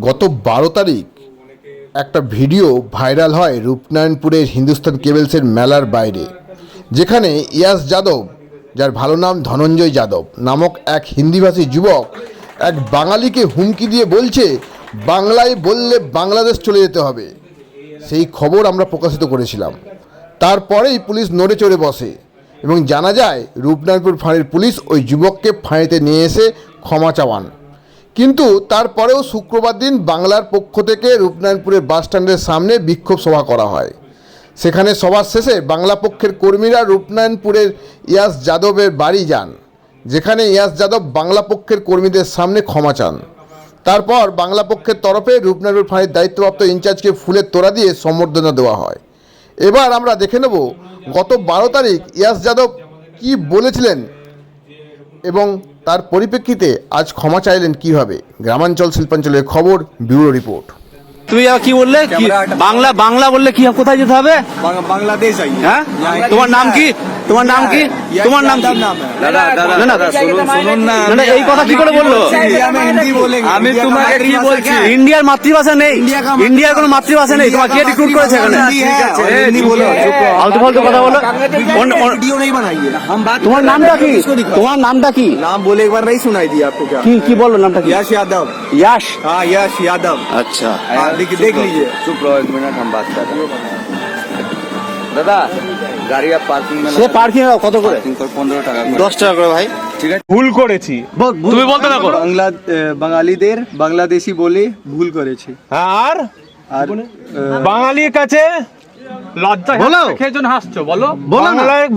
গত বারো তারিখ একটা ভিডিও ভাইরাল হয় রূপনারায়ণপুরের হিন্দুস্তান কেবলসের মেলার বাইরে, যেখানে ইয়াস যাদব, যার ভালো নাম ধনঞ্জয় যাদব নামক এক হিন্দিভাষী যুবক এক বাঙালিকে হুমকি দিয়ে বলছে, বাংলায় বললে বাংলাদেশ চলে যেতে হবে। সেই খবর আমরা প্রকাশিত করেছিলাম। তারপরেই পুলিশ নড়ে চড়ে বসে এবং জানা যায়, রূপনারায়ণপুর ফাঁড়ির পুলিশ ওই যুবককে ফাঁড়িতে নিয়ে এসে ক্ষমা চাওয়ান। কিন্তু তারপরেও শুক্রবার দিন বাংলার পক্ষ থেকে রূপনারায়ণপুরের বাসস্ট্যান্ডের সামনে বিক্ষোভ সভা করা হয়। সেখানে সবার শেষে বাংলা পক্ষের কর্মীরা রূপনারায়ণপুরের ইয়াস যাদবের বাড়ি যান, যেখানে ইয়াস যাদব বাংলা পক্ষের কর্মীদের সামনে ক্ষমা চান। তারপর বাংলা পক্ষের তরফে রূপনারায়ণপুর ফাঁড়ির দায়িত্বপ্রাপ্ত ইনচার্জকে ফুলের তোড়া দিয়ে সম্বর্ধনা দেওয়া হয়। এবার আমরা দেখে নেব গত বারো তারিখ ইয়াস যাদব কি বলেছিলেন এবং তার পরিপ্রেক্ষিতে আজ ক্ষমা চাইলেন কীভাবে? গ্রামাঞ্চল শিল্পাঞ্চলের খবর ব্যুরো রিপোর্ট। তুমি কি বললে? বাংলা বাংলা বললে কি কোথায় যেতে হবে? বাংলাদেশ হ্যাঁ? হ্যাঁ তোমার নাম কি? তোমার নাম কি তোমার নাম কি नाम है দাদা দাদা না, না, দাদা শুনুন শুনুন না না, না, এই কথা কি করে বললো इंडिया में हिंदी बोलेंगे আমি इंडिया का তোমাকে কি मातृभाषा বলছি? क्या है? ইন্ডিয়ার মাতৃভাষা নেই इंडिया का मातृ- ইন্ডিয়ার কোনো মাতৃভাষা নেই তোমার কে इंडिया का রিক্রুট করেছে এখানে मातृभाषा हिंदी है और ए, हिंदी चुप बोलो रहो, चुप रहो। ফালতু ফালতু কথা বলো অন্য- অন্য- वीडियो नहीं बनाइए हम बात তোমার নামটা কি তোমার নামটা কি नाम बोले एक बार नहीं सुनाई दिया आपको क्या কি কি বললো নামটা কি यश यादव ইয়াশ हाँ यश यादव আচ্ছা हाँ, देख देख लीजिए चुप रहो एक मिनट हम बात कर रहे हैं দাদা গাড়ি আর পার্কিং সে পার্কিং কত করে? পনেরো টাকা দশ টাকা করে ভাই। ঠিক আছে? ভুল করেছি। তুমি বলতে না করো। বাংলা বাঙালিদের বাংলাদেশি বলে ভুল করেছি। আর? আর বাঙালির কাছে লজ্জা বলো। হাসছো বলো। বলো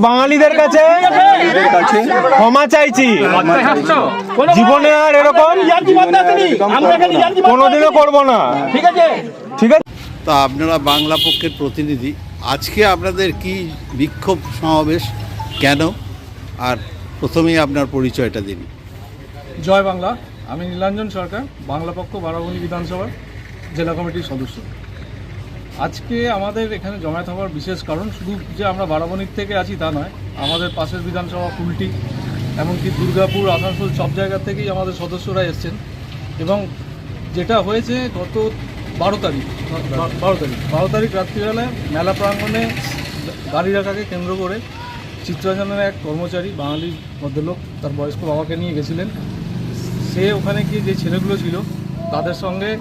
বাঙালিদের কাছে কাছে ক্ষমা চাইছি। জীবনে আর এরকম কোনোদিনও করব না। ঠিক আছে? ঠিক আছে? তা আপনারা বাংলা পক্ষের প্রতিনিধি। আজকে আপনাদের কি বিক্ষোভ সমাবেশ? কেন? আর প্রথমেই আপনার পরিচয়টা দিন। জয় বাংলা। আমি নীলাঞ্জন সরকার, বাংলা পক্ষ বারাবণী বিধানসভার জেলা কমিটির সদস্য। আজকে আমাদের এখানে জমায়েত হওয়ার বিশেষ কারণ শুধু যে আমরা বারাবণীর থেকে আছি তা নয়, আমাদের পাশের বিধানসভা কুলটি, এমনকি দুর্গাপুর, আসানসোল সব জায়গা থেকেই আমাদের সদস্যরা এসছেন। এবং যেটা হয়েছে, গত বারো তারিখ। বারো তারিখ। বারো তারিখ। রাত্রিবেলায় মেলা প্রাঙ্গণে গাড়ি রাখাকে কেন্দ্র করে চিত্ররঞ্জনের এক কর্মচারী, বাঙালি ভদ্রলোক, তার বয়স্ক বাবাকে নিয়ে গেছিলেন। সে ওখানে গিয়ে যে ছেলেগুলো ছিল, তাদের সঙ্গে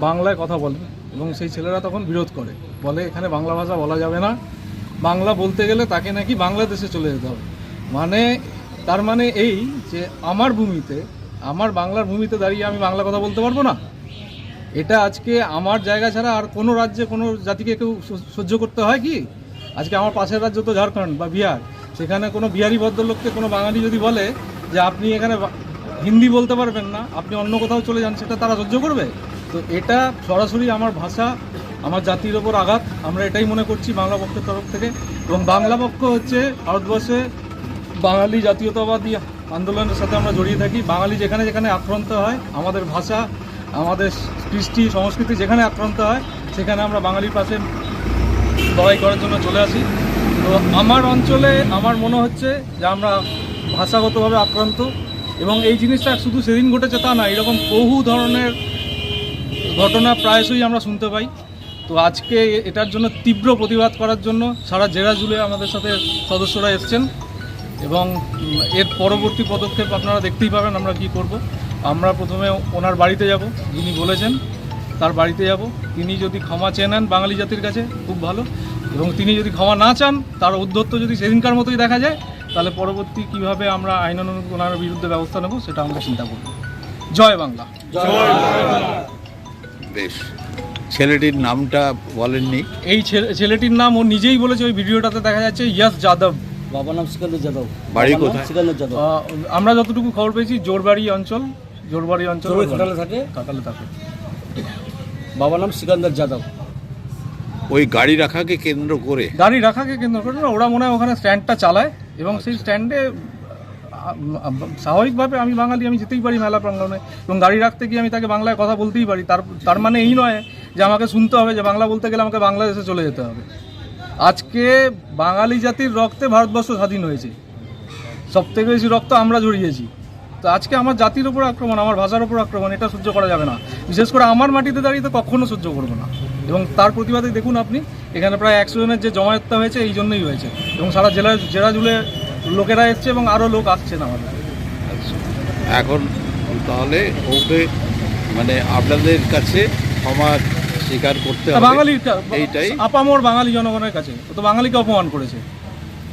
বাংলায় কথা বলে এবং সেই ছেলেরা তখন বিরোধ করে। বলে, এখানে বাংলা ভাষা বলা যাবে না। বাংলা বলতে গেলে তাকে নাকি বাংলাদেশে চলে যেতে হবে। মানে তার মানে এই যে, আমার ভূমিতে, আমার বাংলার ভূমিতে দাঁড়িয়ে আমি বাংলা কথা বলতে পারব না? এটা আজকে আমার জায়গা ছাড়া আর কোনো রাজ্যে কোনো জাতিকে কেউ সহ্য করতে হয় কি? আজকে আমার পাশের রাজ্য তো ঝাড়খণ্ড বা বিহার। সেখানে কোনো বিহারি ভদ্রলোককে কোনো বাঙালি যদি বলে যে আপনি এখানে হিন্দি বলতে পারবেন না, আপনি অন্য কোথাও চলে যান, সেটা তারা সহ্য করবে? তো এটা সরাসরি আমার ভাষা, আমার জাতির ওপর আঘাত, আমরা এটাই মনে করছি বাংলা পক্ষের তরফ থেকে। এবং বাংলা পক্ষ হচ্ছে ভারতবর্ষে বাঙালি জাতীয়তাবাদী আন্দোলনের সাথে আমরা জড়িয়ে থাকি। বাঙালি যেখানে যেখানে আক্রান্ত হয়, আমাদের ভাষা আমাদের কৃষ্টি সংস্কৃতি যেখানে আক্রান্ত হয়, সেখানে আমরা বাঙালির পাশে লড়াই করার জন্য চলে আসি। তো আমার অঞ্চলে আমার মনে হচ্ছে যে আমরা ভাষাগতভাবে আক্রান্ত এবং এই জিনিসটা শুধু সেদিন ঘটেছে তা না, এরকম বহু ধরনের ঘটনা প্রায়শই আমরা শুনতে পাই। তো আজকে এটার জন্য তীব্র প্রতিবাদ করার জন্য সারা জেলা জুড়ে আমাদের সাথে সদস্যরা এসছেন এবং এর পরবর্তী পদক্ষেপ আপনারা দেখতেই পাবেন আমরা কি করব। আমরা প্রথমে ওনার বাড়িতে যাব যিনি বলেছেন তার বাড়িতে যাব। তিনি যদি ক্ষমা চেয়ে নেন বাঙালি জাতির কাছে খুব ভালো। এবং তিনি যদি ক্ষমা না চান তার উদ্ধত্ত যদি সেদিনকার মতোই দেখা যায় তাহলে পরবর্তী কীভাবে আমরা আইনানুগ ওনার বিরুদ্ধে ব্যবস্থা নেব সেটা আমরা চিন্তা করব। জয় বাংলা। বেশ ছেলেটির নামটা বলেননি। এই ছেলে- ছেলেটির নাম ও নিজেই বলেছে ওই ভিডিওটাতে দেখা যাচ্ছে ইয়াস যাদব। বাবা নাম সিকান্দার যাদব। বাড়ি কোথায়? সিকান্দার যাদব। আমরা যতটুকু খবর পেয়েছি জোরবাড়ি অঞ্চল। জোরবাড়ি অঞ্চল জোরবাড়ি থাকে? কাটালে থাকে। বাবার নাম সিকান্দার যাদব। ওই গাড়ি রাখাকে কেন্দ্র করে? গাড়ি রাখাকে কেন্দ্র করে না ওরা মনে হয় ওখানে স্ট্যান্ডটা চালায় এবং সেই স্ট্যান্ডে স্বাভাবিকভাবে আমি বাঙালি আমি যেতেই পারি মেলা প্রাঙ্গণে এবং গাড়ি রাখতে গিয়ে আমি তাকে বাংলায় কথা বলতেই পারি। তার তার মানে এই নয় যে আমাকে শুনতে হবে যে বাংলা বলতে গেলে আমাকে বাংলাদেশে চলে যেতে হবে। আজকে বাঙালি জাতির রক্তে ভারতবর্ষ স্বাধীন হয়েছে। সব থেকে বেশি রক্ত আমরা জড়িয়েছি তো আজকে আমার জাতির উপর আক্রমণ আমার ভাষার উপর আক্রমণ এটা সহ্য করা যাবে না। বিশেষ করে আমার মাটিতে দাঁড়িয়ে তো কখনো সহ্য করব না। এবং তার প্রতিবাদে দেখুন আপনি এখানে প্রায় একশো জনের যে জমায়েতটা হয়েছে এই জন্যই হয়েছে। এবং সারা জেলা জেলা জুড়ে লোকেরা এসছে এবং আরও লোক আসছেন আমাদের। এখন তাহলে ওকে মানে আপনাদের কাছে ক্ষমা স্বীকার করতে বাঙালির এইটাই। আপামর বাঙালি জনগণের কাছে। ও তো বাঙালিকে অপমান করেছে।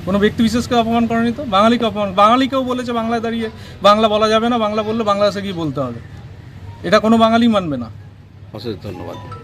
কোনো ব্যক্তি বিশেষকে অপমান করেনি তো? বাঙালিকে অপমান, বাঙালিকেও বলেছে বাংলায় দাঁড়িয়ে, বাংলা বলা যাবে না, বাংলা বললে বাংলা সে গিয়ে বলতে হবে। এটা কোনো বাঙালি মানবে না। অশেষ ধন্যবাদ।